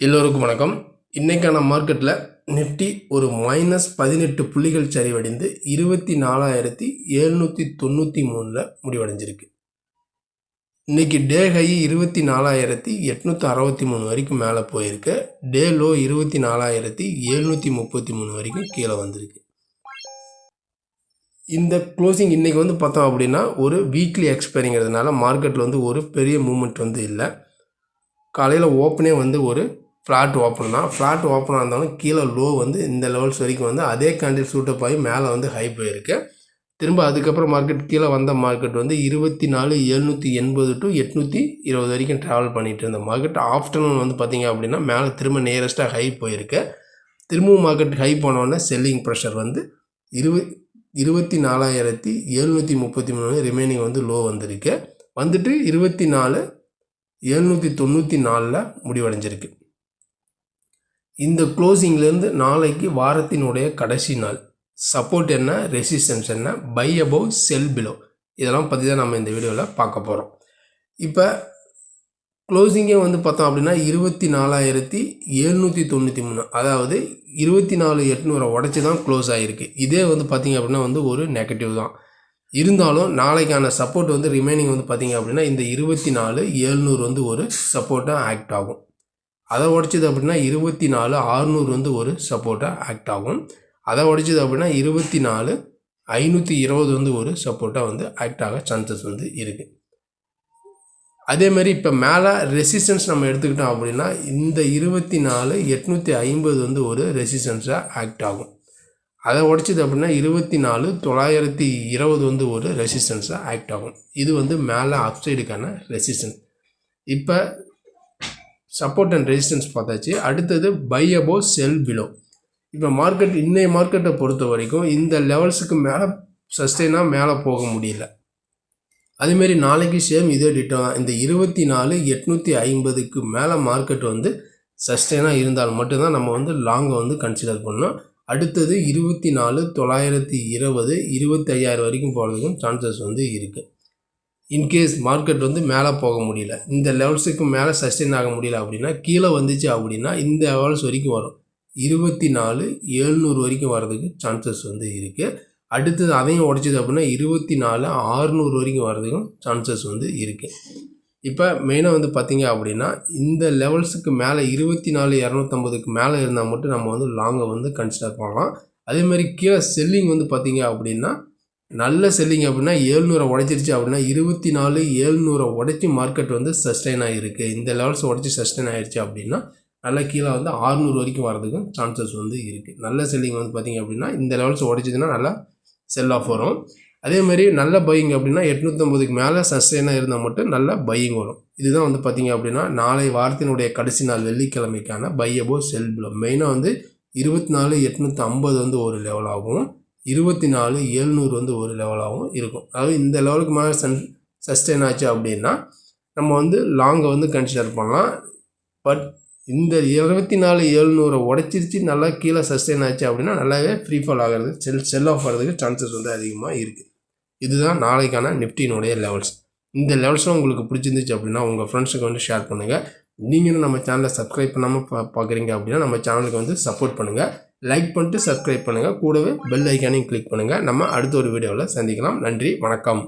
எல்லோருக்கும் வணக்கம். இன்றைக்கான மார்க்கெட்டில் நிஃப்டி ஒரு மைனஸ் பதினெட்டு புள்ளிகள் சரிவடைந்து இருபத்தி நாலாயிரத்தி எழுநூற்றி தொண்ணூற்றி மூணில் முடிவடைஞ்சிருக்கு. இன்றைக்கி டே ஹை இருபத்தி நாலாயிரத்தி எட்நூற்றி அறுபத்தி மூணு வரைக்கும் மேலே போயிருக்கு. டே லோ இருபத்தி நாலாயிரத்தி எழுநூற்றி முப்பத்தி மூணு வரைக்கும் கீழே வந்திருக்கு. இந்த க்ளோசிங் இன்றைக்கி வந்து பார்த்தோம் அப்படின்னா ஒரு வீக்லி எக்ஸ்பைரிங்கிறதுனால மார்க்கெட்டில் வந்து ஒரு பெரிய மூமெண்ட் வந்து இல்லை. காலையில் ஓப்பனே வந்து ஒரு ஃப்ளாட் ஓப்பன் தான். ஃப்ளாட் ஓப்பனாக இருந்தாலும் கீழே லோ வந்து இந்த லெவல்ஸ் வரைக்கும் வந்து அதே கேண்டில் சூட்டப் ஆகி மேலே வந்து ஹை போயிருக்கு. திரும்ப அதுக்கப்புறம் மார்க்கெட் கீழே வந்த மார்க்கெட் வந்து இருபத்தி நாலு எழுநூற்றி எண்பது டு எட்நூற்றி இருபது வரைக்கும் ட்ராவல் பண்ணிகிட்டு இருந்த மார்க்கெட் ஆஃப்டர்நூன் வந்து பார்த்திங்க அப்படின்னா மேலே திரும்ப நியரஸ்ட்டாக ஹை போயிருக்கு. திரும்பவும் மார்க்கெட் ஹை போனோடனே செல்லிங் ப்ரெஷர் வந்து இருப இருபத்தி நாலாயிரத்தி எழுநூற்றி முப்பத்தி மூணு ரிமைனிங் வந்து லோ வந்திருக்கு. வந்துட்டு இருபத்தி நாலு எழுநூற்றி தொண்ணூற்றி நாலில் முடிவடைஞ்சிருக்கு. இந்த க்ளோசிங்லேருந்து நாளைக்கு வாரத்தினுடைய கடைசி நாள். சப்போர்ட் என்ன? ரெசிஸ்டன்ஸ் என்ன? பை அபவ் செல் பிலோ இதெல்லாம் பற்றி தான் நம்ம இந்த வீடியோவில் பார்க்க போகிறோம் இப்போ க்ளோசிங்கே வந்து பார்த்தோம் அப்படின்னா இருபத்தி நாலாயிரத்தி எழுநூற்றி தொண்ணூற்றி மூணு. அதாவது இருபத்தி நாலு எட்நூறை உடச்சி தான் க்ளோஸ் ஆகிருக்கு இதே வந்து பார்த்திங்க அப்படின்னா வந்து ஒரு நெகட்டிவ் தான். இருந்தாலும் நாளைக்கான சப்போர்ட் வந்து ரிமைனிங் வந்து பார்த்திங்க அப்படின்னா இந்த இருபத்தி நாலு ஏழ்நூறு வந்து ஒரு சப்போர்ட்டாக ஆக்ட் ஆகும். அதை உடைச்சது அப்படின்னா இருபத்தி நாலு ஆறுநூறு வந்து ஒரு சப்போர்ட்டாக ஆக்ட் ஆகும். அதை உடைச்சது அப்படின்னா இருபத்தி நாலு ஐநூற்றி இருபது வந்து ஒரு சப்போர்ட்டாக வந்து ஆக்ட் ஆக சான்சஸ் வந்து இருக்குது அதேமாதிரி இப்போ மேலே ரெசிஸ்டன்ஸ் நம்ம எடுத்துக்கிட்டோம் அப்படின்னா இந்த இருபத்தி நாலு எட்நூற்றி ஐம்பது வந்து ஒரு ரெசிஸ்டன்ஸாக ஆக்ட் ஆகும். அதை உடைச்சது அப்படின்னா இருபத்தி நாலு தொள்ளாயிரத்தி இருபது வந்து ஒரு ரெசிஸ்டன்ஸாக ஆக்ட் ஆகும். இது வந்து மேலே அப்சைடுக்கான ரெசிஸ்டன்ஸ் இப்போ சப்போர்ட் அண்ட் ரெசிஸ்டன்ஸ் பார்த்தாச்சு. அடுத்தது பை அபோ செல் பிலோ இப்போ மார்க்கெட் இன்னைய மார்க்கெட்டை பொறுத்த வரைக்கும் இந்த லெவல்ஸுக்கு மேலே சஸ்டெயினாக மேலே போக முடியல. அதேமாரி நாளைக்கு சேம் இதே டிட்டோ தான். இந்த இருபத்தி நாலு எட்நூற்றி ஐம்பதுக்கு மேலே மார்க்கெட் வந்து சஸ்டெயினாக இருந்தால் மட்டும்தான் நம்ம வந்து லாங்கை வந்து கன்சிடர் பண்ணோம் அடுத்தது இருபத்தி நாலு தொள்ளாயிரத்தி இருபது இருபத்தி ஐயாயிரம் வரைக்கும் போகிறதுக்கும் சான்சஸ் வந்து இருக்குது இன்கேஸ் மார்க்கெட் வந்து மேலே போக முடியல. இந்த லெவல்ஸுக்கு மேலே சஸ்டெயின் ஆக முடியல அப்படின்னா கீழே வந்துச்சு அப்படின்னா இந்த லெவல்ஸ் வரைக்கும் வரும். இருபத்தி நாலு ஏழ்நூறு வரைக்கும் வர்றதுக்கு சான்சஸ் வந்து இருக்குது அடுத்தது அதையும் உடைச்சிது அப்படின்னா இருபத்தி நாலு ஆறுநூறு வரைக்கும் வர்றதுக்கும் சான்சஸ் வந்து இருக்குது இப்போ மெயினாக வந்து பார்த்திங்க அப்படின்னா இந்த லெவல்ஸுக்கு மேலே இருபத்தி நாலு இரநூத்தம்பதுக்கு மேலே இருந்தால் மட்டும் நம்ம வந்து லாங்கை வந்து கன்சிடர் பண்ணலாம். அதேமாதிரி கீழே செல்லிங் வந்து பார்த்திங்க அப்படின்னா நல்ல செல்லிங் அப்படின்னா ஏழ்நூறை உடைச்சிருச்சு அப்படின்னா இருபத்தி நாலு ஏழ்நூறை உடைச்சி மார்க்கெட் வந்து சஸ்டைன் ஆகிருக்கு இந்த லெவல்ஸ் உடச்சி சஸ்டைன் ஆகிடுச்சு அப்படின்னா நல்ல கீழே வந்து ஆறுநூறு வரைக்கும் வரதுக்கும் சான்சஸ் வந்து இருக்குது நல்ல செல்லிங் வந்து பார்த்திங்க அப்படின்னா இந்த லெவல்ஸ் உடைச்சிதுன்னா நல்லா செல் ஆஃப் வரும். அதேமாதிரி நல்ல பையிங் அப்படின்னா எட்நூற்றம்பதுக்கு மேலே சஸ்டெயினாக இருந்தால் மட்டும் நல்ல பையிங் வரும். இதுதான் வந்து பார்த்திங்க அப்படின்னா நாளை வாரத்தினுடைய கடைசி நாள் வெள்ளிக்கிழமைக்கான பை அபோ செல் பிளோ மெயினாக வந்து இருபத்தி நாலு எட்நூற்றி ஐம்பது வந்து ஒரு லெவல் ஆகும். இருபத்தி நாலு ஏழ்நூறு வந்து ஒரு லெவலாகவும் இருக்கும். அதாவது இந்த லெவலுக்கு மேலே சன் சஸ்டெயின் ஆச்சு அப்படின்னா நம்ம வந்து லாங்கை வந்து கன்சிடர் பண்ணலாம். பட் இந்த இருபத்தி நாலு ஏழ்நூறை உடச்சிருச்சு நல்லா கீழே சஸ்டெயின் ஆச்சு அப்படின்னா நல்லாவே ஃப்ரீ ஃபால் ஆகிறது செல் செல் ஆஃப் ஆகிறதுக்கு சான்சஸ் வந்து அதிகமாக இருக்குது இதுதான் நாளைக்கான நிஃப்டினுடைய லெவல்ஸ் இந்த லெவல்ஸும் உங்களுக்கு பிடிச்சிருந்துச்சு அப்படின்னா உங்கள் ஃப்ரெண்ட்ஸுக்கு வந்து ஷேர் பண்ணுங்கள் நீங்களும் நம்ம சேனலை சப்ஸ்கிரைப் பண்ணாமல் பா பார்க்குறீங்க அப்படின்னா நம்ம சேனலுக்கு வந்து சப்போர்ட் பண்ணுங்கள் லைக் பண்ணிட்டு சப்ஸ்கிரைப் பண்ணுங்கள் கூடவே பெல் ஐக்கானையும் கிளிக் பண்ணுங்கள் நம்ம அடுத்த ஒரு வீடியோவில் சந்திக்கலாம். நன்றி. வணக்கம்.